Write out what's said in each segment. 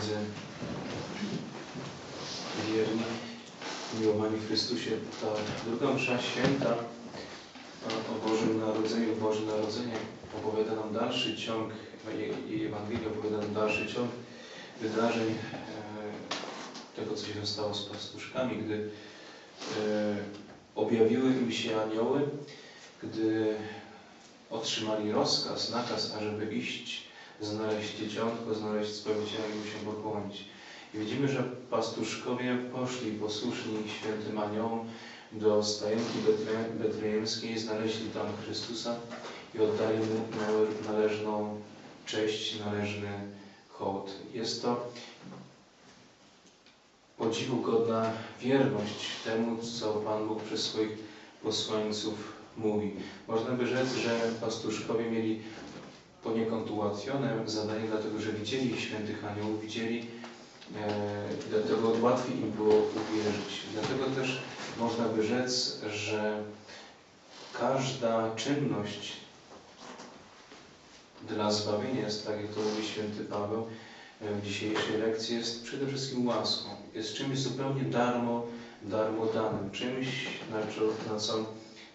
drodzy wierni, miłowani w Chrystusie, ta druga msza święta o Bożym Narodzeniu, Boże Narodzenie opowiada nam dalszy ciąg, jej Ewangelia opowiada nam dalszy ciąg wydarzeń e, tego, co się stało z pastuszkami, gdy e, objawiły im się anioły, gdy otrzymali rozkaz, nakaz, ażeby iść, znaleźć dzieciątko, znaleźć Zbawiciela i mu się pokłonić. I widzimy, że pastuszkowie poszli posłuszni świętym aniołom do stajenki betlejemskiej, znaleźli tam Chrystusa i oddali mu należną cześć, należny hołd. Jest to podziwu godna wierność temu, co Pan Bóg przez swoich posłańców mówi. Można by rzec, że pastuszkowie mieli poniekąd ułatwione zadanie, dlatego że widzieli świętych aniołów, widzieli, e, dlatego łatwiej im było uwierzyć. Dlatego też można by rzec, że każda czynność dla zbawienia jest, tak jak to mówi święty Paweł w dzisiejszej lekcji, jest przede wszystkim łaską. Jest czymś zupełnie darmo, darmo danym. Czymś, na co, na co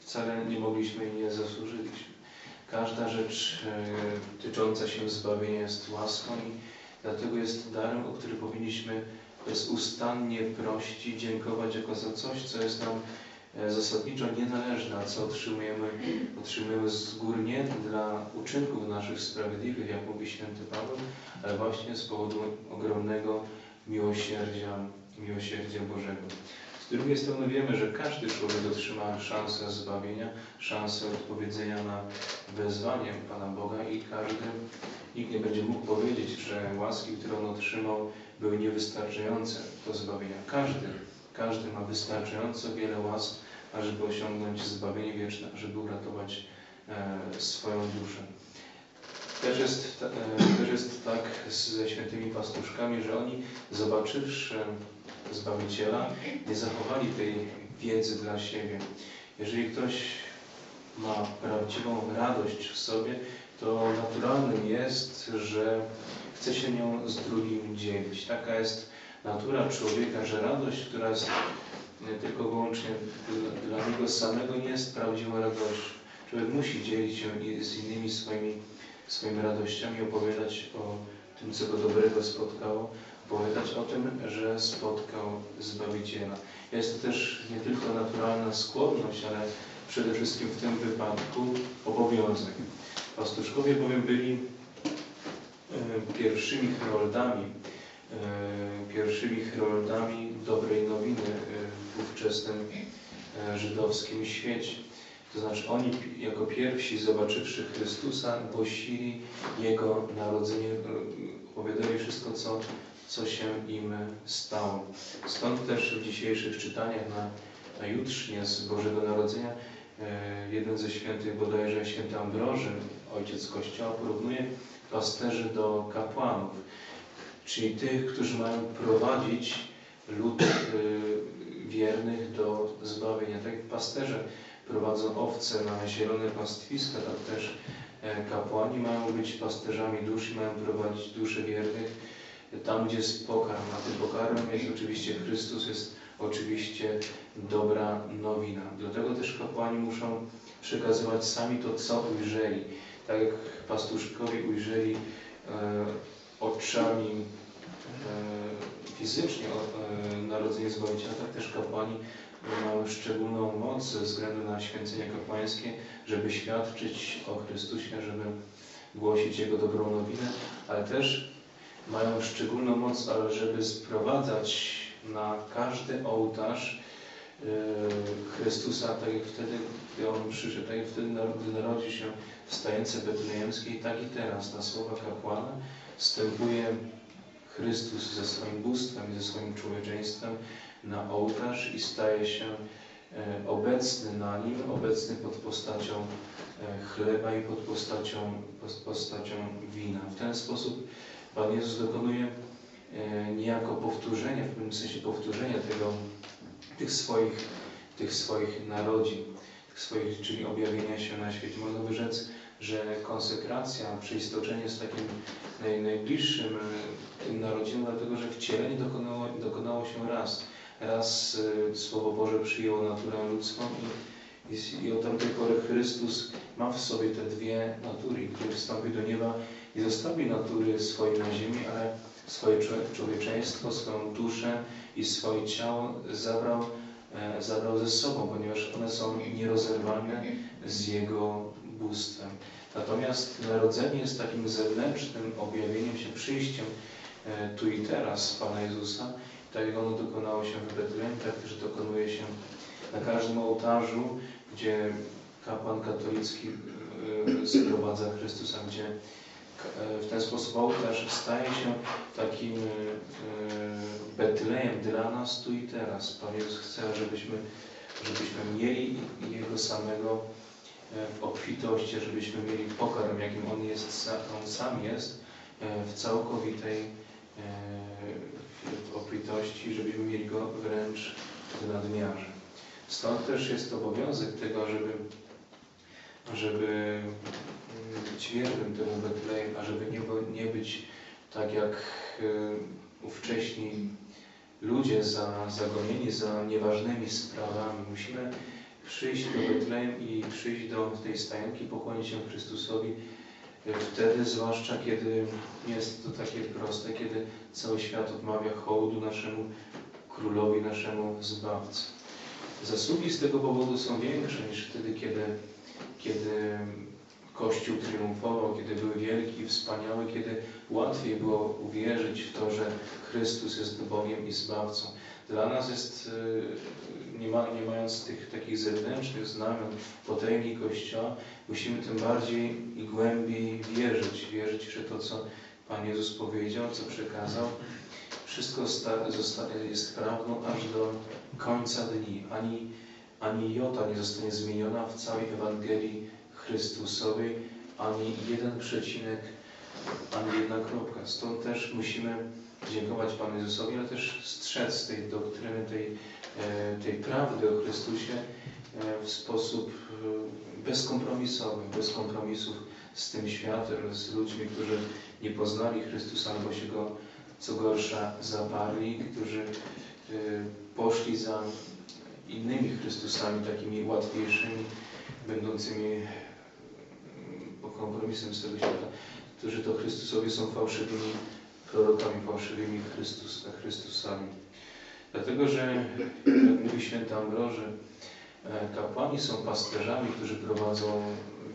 wcale nie mogliśmy i nie zasłużyliśmy. Każda rzecz e, tycząca się zbawienia jest łaską i dlatego jest darem, o który powinniśmy bezustannie prosić dziękować jako za coś, co jest nam e, zasadniczo nienależne, a co otrzymujemy, otrzymujemy z góry nie dla uczynków naszych sprawiedliwych, jak mówi święty Paweł, ale właśnie z powodu ogromnego miłosierdzia, miłosierdzia Bożego. Z drugiej strony wiemy, że każdy człowiek otrzyma szansę zbawienia, szansę odpowiedzenia na wezwanie Pana Boga i każdy, nikt nie będzie mógł powiedzieć, że łaski, które on otrzymał, były niewystarczające do zbawienia. Każdy, każdy ma wystarczająco wiele łask, ażeby osiągnąć zbawienie wieczne, żeby uratować e, swoją duszę. Też jest, e, też jest tak ze świętymi pastuszkami, że oni zobaczywszy Zbawiciela, nie zachowali tej wiedzy dla siebie. Jeżeli ktoś ma prawdziwą radość w sobie, to naturalnym jest, że chce się nią z drugim dzielić. Taka jest natura człowieka, że radość, która jest tylko wyłącznie dla niego samego, nie jest prawdziwą radością. Człowiek musi dzielić się z innymi swoimi, swoimi radościami, opowiadać o tym, co go dobrego spotkało, opowiadać o tym, że spotkał Zbawiciela. Jest to też nie tylko naturalna skłonność, ale przede wszystkim w tym wypadku obowiązek. Pastuszkowie bowiem byli e, pierwszymi heroldami, e, pierwszymi heroldami dobrej nowiny e, w ówczesnym żydowskim świecie. To znaczy oni jako pierwsi, zobaczywszy Chrystusa, głosili Jego narodzenie, opowiadali wszystko, co, co się im stało. Stąd też w dzisiejszych czytaniach na, na jutrznie z Bożego Narodzenia e, jeden ze świętych, bodajże święty Ambroży, ojciec Kościoła, porównuje pasterzy do kapłanów, czyli tych, którzy mają prowadzić lud e, wiernych do zbawienia. Tak jak pasterze prowadzą owce na zielone pastwiska, tak też e, kapłani mają być pasterzami dusz i mają prowadzić dusze wiernych tam, gdzie jest pokarm. A tym pokarmem jest oczywiście Chrystus, jest oczywiście dobra nowina. Dlatego też kapłani muszą przekazywać sami to, co ujrzeli. Tak jak pastuszkowie ujrzeli e, oczami e, fizycznie e, narodzenie Zbawiciela, tak też kapłani mają szczególną moc ze względu na święcenie kapłańskie, żeby świadczyć o Chrystusie, żeby głosić Jego dobrą nowinę, ale też mają szczególną moc, ale żeby sprowadzać na każdy ołtarz yy, Chrystusa, tak jak wtedy, gdy On przyszedł, tak jak wtedy, gdy się w stajence betlejemskiej, tak i teraz na słowa kapłana wstępuje Chrystus ze swoim bóstwem i ze swoim człowieczeństwem na ołtarz i staje się e, obecny na nim, obecny pod postacią e, chleba i pod postacią, pod postacią wina. W ten sposób Pan Jezus dokonuje e, niejako powtórzenia, w pewnym sensie powtórzenia tego, tych, swoich, tych swoich narodzin, tych swoich, czyli objawienia się na świecie. Można by rzec, że konsekracja, przeistoczenie jest takim naj, najbliższym e, tym narodzinom, dlatego że wcielenie dokonało, dokonało się raz. Raz e, Słowo Boże przyjęło naturę ludzką i, i, i od tamtej pory Chrystus ma w sobie te dwie natury, który wstąpił do nieba i zostawił natury swojej na ziemi, ale swoje człowie- człowieczeństwo, swoją duszę i swoje ciało zabrał, e, zabrał ze sobą, ponieważ one są nierozerwalne z Jego bóstwem. Natomiast narodzenie jest takim zewnętrznym objawieniem się, przyjściem e, tu i teraz Pana Jezusa. Tak jak ono dokonało się w Betlejem, tak też dokonuje się na każdym ołtarzu, gdzie kapłan katolicki e, sprowadza Chrystusa, gdzie w ten sposób ołtarz staje się takim e, Betlejem dla nas tu i teraz. Pan Jezus chce, żebyśmy, żebyśmy mieli Jego samego e, w obfitości, żebyśmy mieli pokarm, jakim On jest, On sam jest, e, w całkowitej w obfitości, żebyśmy mieli Go wręcz w nadmiarze. Stąd też jest obowiązek tego, żeby, żeby być wiernym temu Betlejem, a żeby nie, nie być tak jak e, ówcześni ludzie za, zagonieni za nieważnymi sprawami. Musimy przyjść do Betlejem i przyjść do tej stajenki, pokłonić się Chrystusowi. E, Wtedy, zwłaszcza kiedy jest to takie proste, kiedy cały świat odmawia hołdu naszemu królowi, naszemu zbawcy. Zasługi z tego powodu są większe niż wtedy, kiedy, kiedy Kościół triumfował, kiedy był wielki, wspaniały, kiedy łatwiej było uwierzyć w to, że Chrystus jest Bogiem i Zbawcą. Dla nas jest, y, nie, ma, nie mając tych takich zewnętrznych znamion potęgi Kościoła, musimy tym bardziej i głębiej wierzyć. Wierzyć, że to, co Pan Jezus powiedział, co przekazał, wszystko jest prawdą aż do końca dni. Ani, ani jota nie zostanie zmieniona w całej Ewangelii Chrystusowej, ani jeden przecinek, ani jedna kropka. Stąd też musimy dziękować Panu Jezusowi, ale też strzec tej doktryny, tej, e, tej prawdy o Chrystusie e, w sposób e, bezkompromisowy, bez kompromisów z tym światem, z ludźmi, którzy nie poznali Chrystusa, albo się Go, co gorsza, zaparli, którzy poszli za innymi Chrystusami, takimi łatwiejszymi, będącymi kompromisem z tego świata, którzy to Chrystusowie są fałszywymi prorokami, fałszywymi Chrystus, Chrystusami. Dlatego, że jak mówi święty Ambroży, e, kapłani są pasterzami, którzy prowadzą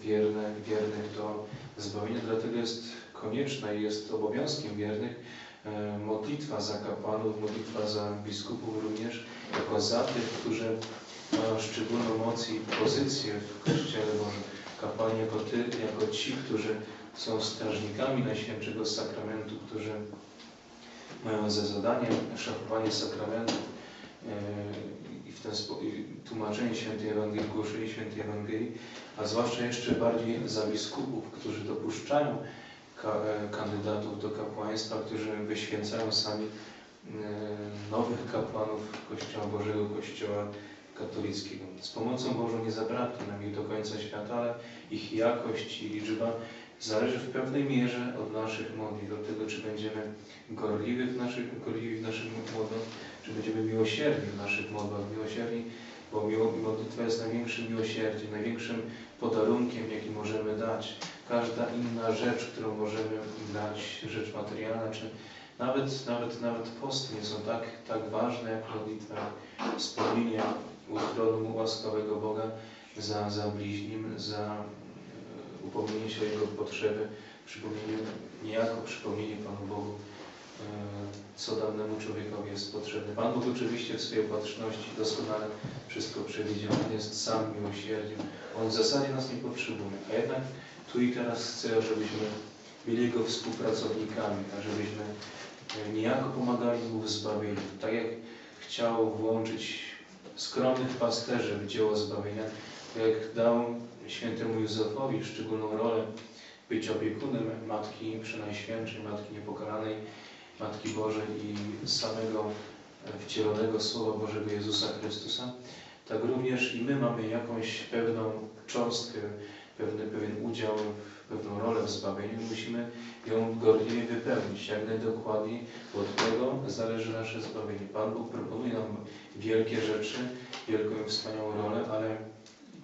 wierne, wiernych do zbawienia, dlatego jest konieczna i jest obowiązkiem wiernych e, modlitwa za kapłanów, modlitwa za biskupów również, jako za tych, którzy mają szczególną moc i pozycję w Kościele Bożym. Kapłani jako, ty, jako ci, którzy są strażnikami Najświętszego Sakramentu, którzy mają za zadanie szafowanie sakramentów e, i w ten sposób tłumaczenie Świętej Ewangelii, głoszenie Świętej Ewangelii, a zwłaszcza jeszcze bardziej za biskupów, którzy dopuszczają ka, e, kandydatów do kapłaństwa, którzy wyświęcają sami e, nowych kapłanów Kościoła Bożego, Kościoła katolickiego. Z pomocą Bożą nie zabraknie nam ich do końca świata, ale ich jakość i liczba zależy w pewnej mierze od naszych modlitw, od tego, czy będziemy gorliwi w naszych, gorliwi w naszych modlitwach, czy będziemy miłosierni w naszych modlitwach. Miłosierni, bo modlitwa jest największym miłosierdziem, największym podarunkiem, jaki możemy dać. Każda inna rzecz, którą możemy dać, rzecz materialna, czy nawet, nawet, nawet posty nie są tak, tak ważne jak modlitwa, wspomnienie u tronu łaskawego Boga za, za bliźnim, za e, upomnienie się o Jego potrzeby, przypomnienie, niejako przypomnienie Panu Bogu, e, co danemu człowiekowi jest potrzebne. Pan Bóg oczywiście w swojej opatrzności doskonale wszystko przewidział. On jest sam miłosierdziem. On w zasadzie nas nie potrzebuje, a jednak tu i teraz chce, żebyśmy byli Jego współpracownikami, a żebyśmy e, niejako pomagali Mu w zbawieniu. Tak jak chciał włączyć skromnych pasterzy w dzieło zbawienia, tak jak dał świętemu Józefowi szczególną rolę być opiekunem Matki Przenajświętszej, Matki Niepokalanej, Matki Bożej i samego wcielonego Słowa Bożego Jezusa Chrystusa, tak również i my mamy jakąś pewną cząstkę pewny, pewien udział, pewną rolę w zbawieniu, musimy ją gorliwie wypełnić, jak najdokładniej, bo od tego zależy nasze zbawienie. Pan Bóg proponuje nam wielkie rzeczy, wielką i wspaniałą rolę, ale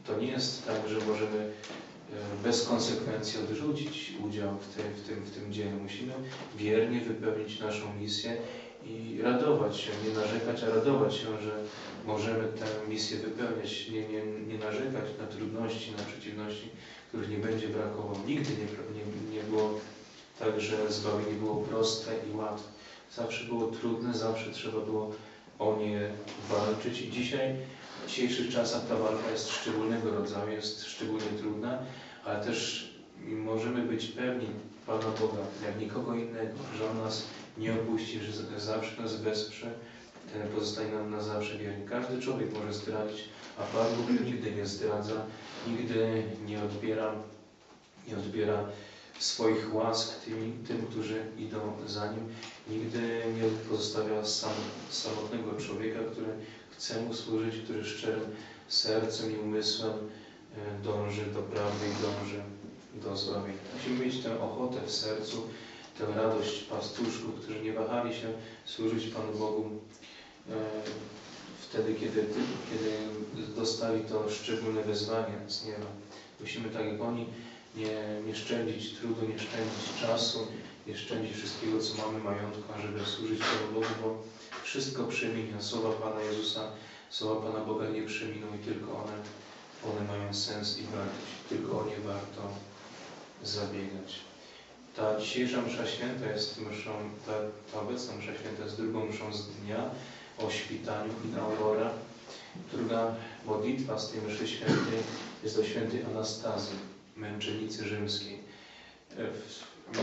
to nie jest tak, że możemy e, bez konsekwencji odrzucić udział w tym, w tym, w tym dziele. Musimy wiernie wypełnić naszą misję i radować się, nie narzekać, a radować się, że możemy tę misję wypełniać, nie, nie, nie narzekać na trudności, na przeciwności, których nie będzie brakowało. Nigdy nie, nie, nie było tak, że zbawienie było proste i łatwe. Zawsze było trudne, zawsze trzeba było o nie walczyć i dzisiaj, w dzisiejszych czasach ta walka jest szczególnego rodzaju, jest szczególnie trudna, ale też możemy być pewni Pana Boga, jak nikogo innego, że On nas nie opuści, że zawsze nas wesprze, ten pozostanie nam na zawsze wierny. Każdy człowiek może zdradzić, a Pan Bóg nigdy nie zdradza, nigdy nie odbiera, nie odbiera swoich łask tym, tym, którzy idą za Nim. Nigdy nie pozostawia sam, samotnego człowieka, który chce Mu służyć, który szczerym sercem i umysłem e, dąży do prawdy i dąży do zbawienia. Musimy mieć tę ochotę w sercu, tę radość pastuszków, którzy nie wahali się służyć Panu Bogu e, wtedy, kiedy, kiedy dostali to szczególne wezwanie z nieba. Musimy tak jak oni nie, nie szczędzić trudu, nie szczędzić czasu, nie szczędzić wszystkiego, co mamy, majątku, żeby służyć Panu Bogu, bo wszystko przeminie. Słowa Pana Jezusa, słowa Pana Boga nie przeminą i tylko one, one mają sens i wartość. Tylko o nie warto zabiegać. Ta dzisiejsza msza święta jest mszą, ta, ta obecna msza święta jest drugą mszą z dnia o świtaniu na aurora. Druga modlitwa z tej mszy świętej jest do świętej Anastazji, męczennicy rzymskiej.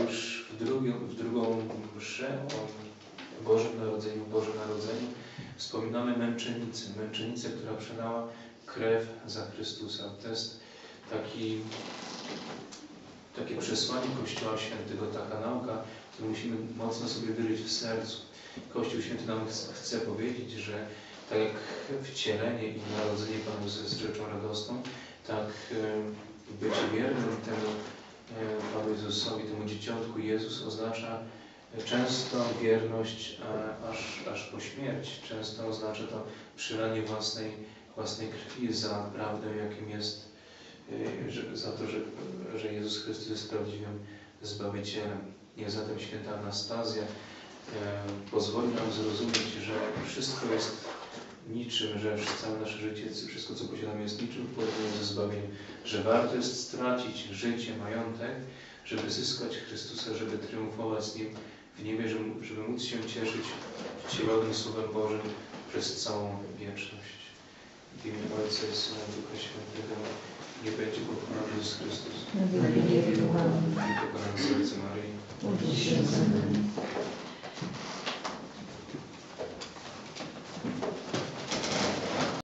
Już w, drugą, w drugą mszę o Bożym Narodzeniu, Bożym Narodzeniu wspominamy męczennicę, męczennicę, która przelała krew za Chrystusa. To jest taki takie przesłanie Kościoła Świętego, taka nauka, którą musimy mocno sobie wyryć w sercu. Kościół Święty nam chce powiedzieć, że tak jak wcielenie i narodzenie Panu jest rzeczą radosną, tak bycie wiernym temu Panu Jezusowi, temu dzieciątku Jezus oznacza często wierność aż, aż po śmierć. Często oznacza to przylanie własnej, własnej krwi za prawdę, jakim jest że, za to, że, że Jezus Chrystus jest prawdziwym Zbawicielem. Niech zatem święta Anastazja e, pozwoli nam zrozumieć, że wszystko jest niczym, że całe nasze życie, wszystko co posiadamy jest niczym w porównaniu ze zbawieniem, że warto jest stracić życie, majątek, żeby zyskać Chrystusa, żeby triumfować z Nim w niebie, żeby, żeby móc się cieszyć wcielonym Słowem Bożym przez całą wieczność. W imię Ojca i Syna i Ducha Świętego. Nie będzie pokonany Jezus Chrystus. Na wieki wieków. Amen. Nie pokonany